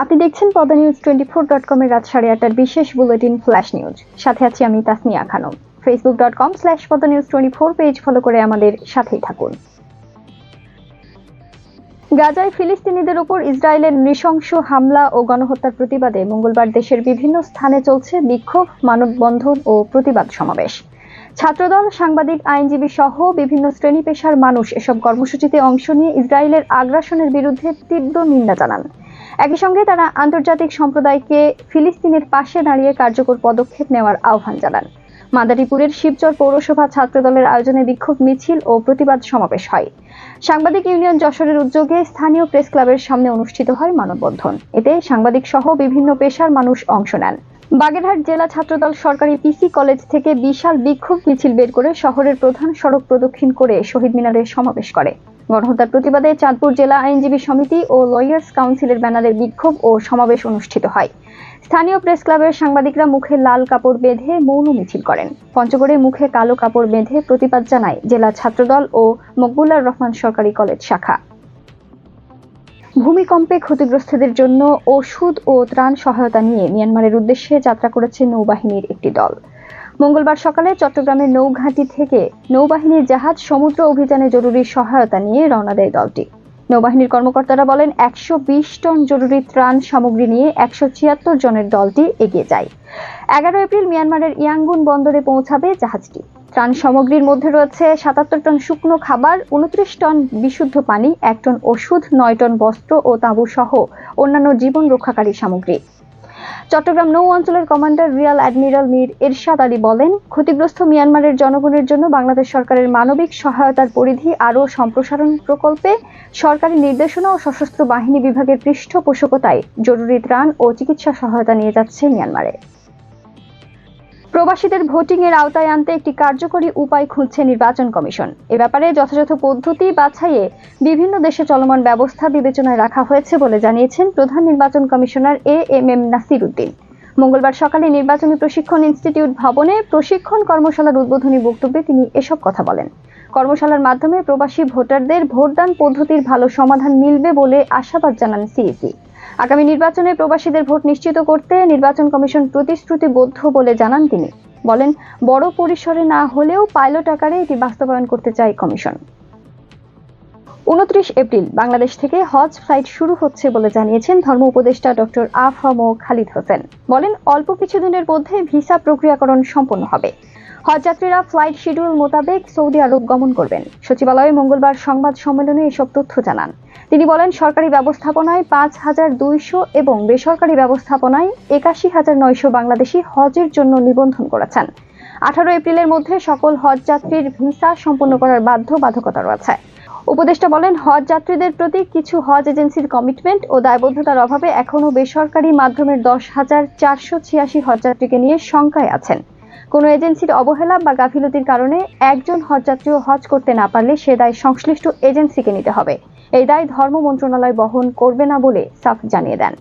আপনি দেখছেন পদা নিউজ টোয়েন্টি ফোর ডট কমের রাত সাড়ে আটটার বিশেষ বুলেটিন ফ্ল্যাশ নিউজ সাথে আছি আমি Tasnia Khanam Facebook dot com slash পদা news twenty four page follow করে আমাদের সাথেই থাকুন। গাজায় ফিলিস্তিনিদের উপর ইসরায়েলের নৃশংস হামলা ও গণহত্যার প্রতিবাদে মঙ্গলবার দেশের বিভিন্ন স্থানে চলছে বিক্ষোভ, মানববন্ধন ও প্রতিবাদ সমাবেশ। ছাত্রদল, সাংবাদিক, আইনজীবী সহ বিভিন্ন শ্রেণি পেশার মানুষ এসব কর্মসূচিতে অংশ নিয়ে ইসরায়েলের আগ্রাসনের বিরুদ্ধে তীব্র নিন্দা জানান। একই সঙ্গে তারা আন্তর্জাতিক সম্প্রদায়কে ফিলিস্তিনের পাশে দাঁড়িয়ে কার্যকর পদক্ষেপ নেওয়ার আহ্বান জানান। মাদারীপুরের শিবচর পৌরসভা ছাত্রদলের আয়োজনে বিক্ষোভ, মিছিল ও প্রতিবাদ সমাবেশ হয়। সাংবাদিক ইউনিয়ন যশোরের উদ্যোগে স্থানীয় প্রেস ক্লাবের সামনে অনুষ্ঠিত হয় মানববন্ধন। এতে সাংবাদিক সহ বিভিন্ন পেশার মানুষ অংশ নেন। বাগেরহাট জেলা ছাত্রদল সরকারি পিসি কলেজ থেকে বিশাল বিক্ষোভ, মিছিল বের করে শহরের প্রধান সড়ক প্রদক্ষিণ করে শহীদ মিনারে সমাবেশ করে। গণহত্যার প্রতিবাদে চাঁদপুর জেলা আইনজীবী সমিতি ও লয়ার্স কাউন্সিলের ব্যানারে বিক্ষোভ ও সমাবেশ অনুষ্ঠিত হয়। স্থানীয় প্রেস ক্লাবের সাংবাদিকরা মুখে লাল কাপড় বেঁধে মৌন মিছিল করেন। পঞ্চগড়ে মুখে কালো কাপড় বেঁধে প্রতিবাদ জানায় জেলা ছাত্রদল ও মকবুলার রহমান সরকারি কলেজ শাখা। ভূমিকম্পে ক্ষতিগ্রস্তদের জন্য ওষুধ ও ত্রাণ সহায়তা নিয়ে মিয়ানমারের উদ্দেশ্যে যাত্রা করেছে নৌবাহিনীর একটি দল। মঙ্গলবার সকালে চট্টগ্রামের নৌঘাঁটি থেকে নৌবাহিনীর জাহাজ সমুদ্র অভিযানে জরুরি সহায়তা নিয়ে রওনা দেয় দলটি। নৌবাহিনীর কর্মকর্তারা বলেন, একশো বিশ টন জরুরি ত্রাণ সামগ্রী নিয়ে একশো ছিয়াত্তর জনের দলটি এগিয়ে যায়। এগারো এপ্রিল মিয়ানমারের ইয়াঙ্গুন বন্দরে পৌঁছাবে জাহাজটি। ত্রাণ সামগ্রীর মধ্যে রয়েছে সাতাত্তর টন শুকনো খাবার, উনত্রিশ টন বিশুদ্ধ পানি, এক টন ওষুধ, নয় টন বস্ত্র ও তাঁবু সহ অন্যান্য জীবন রক্ষাকারী সামগ্রী। চট্টগ্রাম নৌ অঞ্চলের commander rear admiral Mir Ershad Ali বলেন, ক্ষতিগ্রস্ত মিয়ানমারের জনগণের জন্য বাংলাদেশ সরকারের মানবিক সহায়তার পরিধি আরও সম্প্রসারণ প্রকল্পে সরকারি নির্দেশনা ও সশস্ত্র বাহিনী বিভাগের পৃষ্ঠপোষকতায় জরুরি ত্রাণ ও চিকিৎসা সহায়তা নিয়ে যাচ্ছে মিয়ানমারে। প্রবাসীদের ভোটিং এর আওতায় আনতে একটি কার্যকরী উপায় খুঁজছে নির্বাচন কমিশন। এ ব্যাপারে যথাযথ পদ্ধতি বাছাইয়ে বিভিন্ন দেশে চলমান ব্যবস্থা বিবেচনায় রাখা হয়েছে বলে জানিয়েছেন প্রধান নির্বাচন commissioner A M M Nasir Uddin মঙ্গলবার সকালে নির্বাচনী প্রশিক্ষণ ইনস্টিটিউট ভবনে প্রশিক্ষণ কর্মশালার উদ্বোধনী বক্তব্যে তিনি এসব কথা বলেন। কর্মশালার মাধ্যমে প্রবাসী ভোটারদের ভোটদান পদ্ধতির ভালো সমাধান মিলবে বলে আশাবাদ জানান সিইসি। আগামী নির্বাচনে প্রবাসীদের ভোট নিশ্চিত করতে নির্বাচন কমিশন প্রতিশ্রুতিবদ্ধ বলে জানান তিনি। বলেন, বড় পরিসরে না হলেও পাইলট আকারে এটি বাস্তবায়ন করতে চায় কমিশন। উনত্রিশ এপ্রিল বাংলাদেশ থেকে হজ ফ্লাইট শুরু হচ্ছে বলে জানিয়েছেন ধর্ম উপদেষ্টা ডক্টর আফম খালিদ হোসেন। বলেন, অল্প কিছুদিনের মধ্যে ভিসা প্রক্রিয়াকরণ সম্পন্ন হবে। হজযাত্রীরা ফ্লাইট শিডিউল মোতাবেক সৌদি আরব গমন করবেন। সচিবালয়ে মঙ্গলবার সংবাদ সম্মেলনে এসব তথ্য জানান। তিনি বলেন, সরকারি ব্যবস্থাপনায় পাঁচ হাজার দুইশো এবং বেসরকারি ব্যবস্থাপনায় একাশি হাজার নয়শো বাংলাদেশি হজের জন্য নিবন্ধন করেছেন। আঠারো এপ্রিলের মধ্যে সকল হজ যাত্রীর ভিসা সম্পন্ন করার বাধ্য বাধকতা রয়েছে। উপদেষ্টা বলেন হজ যাত্রীদের প্রতি কিছু হজ এজেন্সির কমিটমেন্ট ও দায়বদ্ধতার অভাবে এখনও বেসরকারি মাধ্যমের দশ হাজার চারশো ছিয়াশি হজযাত্রীকে নিয়ে শঙ্কায় আছেন। কোনো এজেন্সির অবহেলা বা গাফিলতির কারণে একজন হজযাত্রীও হজ করতে না পারলে সে দায় সংশ্লিষ্ট এজেন্সিকে নিতে হবে। এই দায় ধর্ম মন্ত্রণালয় বহন করবে না বলে সাফ জানিয়ে দেন।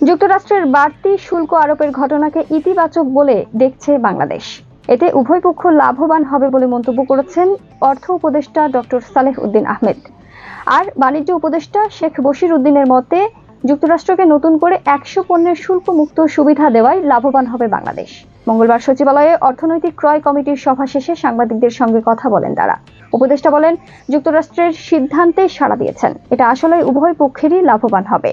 যুক্তরাষ্ট্রের বাড়তি শুল্ক আরোপের ঘটনাকে ইতিবাচক বলে দেখছে বাংলাদেশ। এতে উভয় পক্ষ লাভবান হবে বলে মন্তব্য করেছেন অর্থ উপদেষ্টা ডক্টর সালেহ উদ্দিন আহমেদ। আর বাণিজ্য উপদেষ্টা শেখ বশির উদ্দিনের মতে, যুক্তরাষ্ট্রকে নতুন করে একশো পণ্যের শুল্ক মুক্ত সুবিধা দেওয়ায় লাভবান হবে বাংলাদেশ। মঙ্গলবার সচিবালয়ে অর্থনৈতিক ক্রয় কমিটির সভা শেষে সাংবাদিকদের সঙ্গে কথা বলেন তারা। উপদেষ্টা বলেন, যুক্তরাষ্ট্রের সিদ্ধান্তে সাড়া দিয়েছেন। এটা আসলে উভয় পক্ষেরই লাভবান হবে।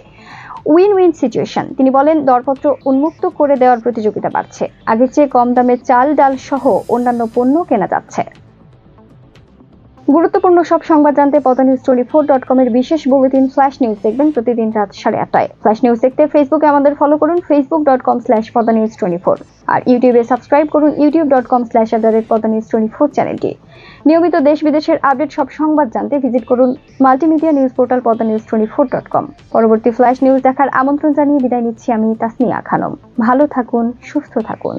Win win situation. তিনি বলেন, দরপত্র উন্মুক্ত করে দেওয়ার প্রতিযোগিতা বাড়ছে। আগের চেয়ে কম দামে চাল, ডাল সহ অন্যান্য পণ্য কেনা যাচ্ছে। গুরুত্বপূর্ণ সব সংবাদ জানতে পদা নিউজ টোয়েন্টি ফোর ডট কমের বিশেষ বুলেটিন ফ্ল্যাশ নিউজ দেখবেন প্রতিদিন রাত সাড়ে আটটায়। ফ্ল্যাশ নিউজ দেখতে ফেসবুকে আমাদের ফলো করুন ফেসবুক ডট কম স্ল্যাশ পদা টোয়েন্টি ফোর আর ইউটিউবে সাবস্ক্রাইব করুন YouTube dot com slash at the twenty four চ্যানেলটি নিয়মিত দেশ বিদেশের আপডেট সব সংবাদ জানতে ভিজিট করুন multimedia news portal পদা news twenty four dot com পরবর্তী ফ্ল্যাশ নিউজ দেখার আমন্ত্রণ জানিয়ে বিদায় নিচ্ছি আমি তাসনিয়া খানম। ভালো থাকুন, সুস্থ থাকুন।